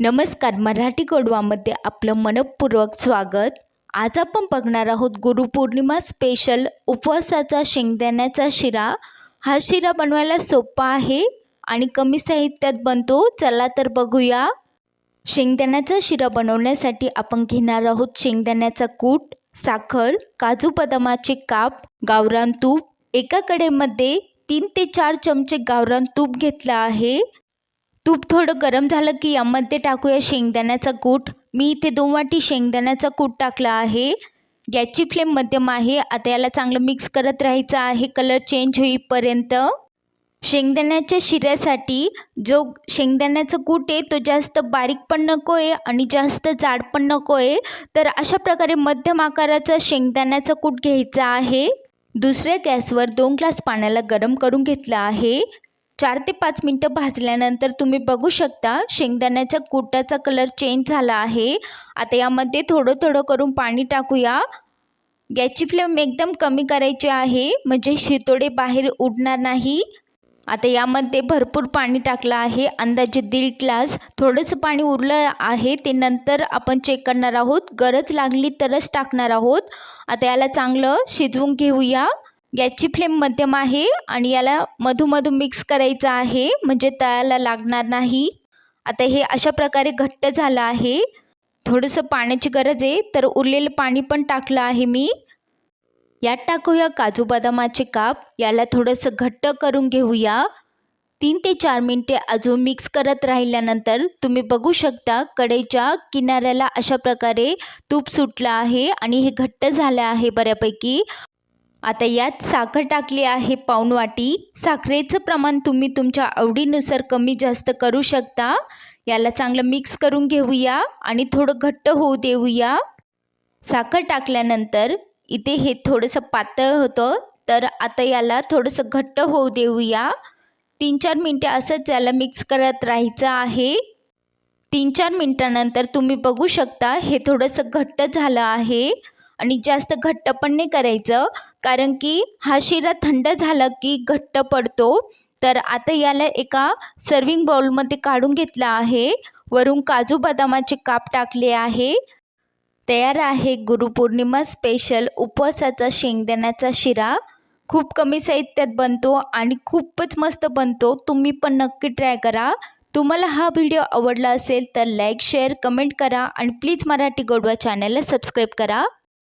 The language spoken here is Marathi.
नमस्कार मराठी गोडवामध्ये आपलं मनपूर्वक स्वागत. आज आपण बघणार आहोत गुरुपौर्णिमा स्पेशल उपवासाचा शेंगदाण्याचा शिरा. हा शिरा बनवायला सोपा आहे आणि कमी साहित्यात बनतो. चला तर बघूया. शेंगदाण्याचा शिरा बनवण्यासाठी आपण घेणार आहोत शेंगदाण्याचा कूट साखर काजू बदामाचे काप गावरान तूप. एका कडेमध्ये तीन ते चार चमचे गावरान तूप घेतलं आहे. तूप थोडं गरम झालं की यामध्ये टाकूया शेंगदाण्याचा कूट. मी इथे दोन वाटी शेंगदाण्याचा कूट टाकला आहे. गॅसची फ्लेम मध्यम आहे. आता याला चांगलं मिक्स करत राहायचं आहे. कलर चेंज होईपर्यंत. शेंगदाण्याच्या शिऱ्यासाठी जो शेंगदाण्याचा कूट आहे तो जास्त बारीक पण नको आहे आणि जास्त जाड पण नको आहे तर अशा प्रकारे मध्यम आकाराचा शेंगदाण्याचा कूट घ्यायचा आहे. दुसऱ्या गॅसवर दोन ग्लास पाण्याला गरम करून घेतलं आहे. चार ते पाच मिनटं भाजल्यानंतर तुम्ही बघू शकता शेंगदाण्याच्या कुटाचा कलर चेंज झाला आहे. आता यामध्ये थोडं थोडं करून पाणी टाकूया. गॅसची फ्लेम एकदम कमी करायची आहे म्हणजे शितोडे बाहेर उडणार नाही. आता यामध्ये भरपूर पाणी टाकलं आहे अंदाजे दीड ग्लास. थोडंसं पाणी उरलं आहे ते नंतर आपण चेक करणार आहोत. गरज लागली तरच टाकणार आहोत. आता याला चांगलं शिजवून घेऊया. गॅसची फ्लेम मध्यम आहे आणि याला मधूमधू मिक्स करायचं आहे म्हणजे तळायला लागणार नाही. आता हे अशा प्रकारे घट्ट झालं आहे. थोडंसं पाण्याची गरज आहे तर उरलेलं पाणी पण टाकलं आहे मी. यात टाकूया काजू बदामाचे काप. याला थोडंसं घट्ट करून घेऊया. तीन ते चार मिनटे अजून मिक्स करत राहिल्यानंतर तुम्ही बघू शकता कडेच्या किनाऱ्याला अशा प्रकारे तूप सुटलं आहे आणि हे घट्ट झालं आहे बऱ्यापैकी. आता यात साखर टाकली आहे पाऊण वाटी साखरेचं प्रमाण तुम्ही तुमच्या आवडीनुसार कमी जास्त करू शकता. याला चांगलं मिक्स करून घेऊया आणि थोडं घट्ट होऊ देऊया. साखर टाकल्यानंतर इथे हे थोडंसं पातळ होतं. तर आता याला थोडंसं घट्ट होऊ देऊया. तीन चार मिनटे असंच याला मिक्स करत राहायचं आहे. तीन चार मिनटानंतर तुम्ही बघू शकता हे थोडंसं घट्ट झालं आहे. आणि जास्त घट्ट पण नाही करायचं. कारण की हा शिरा थंड झाला की घट्ट पडतो. तर आता याला एका सर्विंग बाउलमध्ये काढून घेतला आहे. वरून काजू बदामाचे काप टाकले आहे. तयार आहे गुरुपौर्णिमा स्पेशल उपवासाचा शेंगदाण्याचा शिरा. खूप कमी साहित्यात बनतो आणि खूपच मस्त बनतो. तुम्ही पण नक्की ट्राय करा. तुम्हाला हा व्हिडिओ आवडला असेल तर लाईक शेअर कमेंट करा आणि प्लीज मराठी गोडवा चॅनलला सबस्क्राईब करा.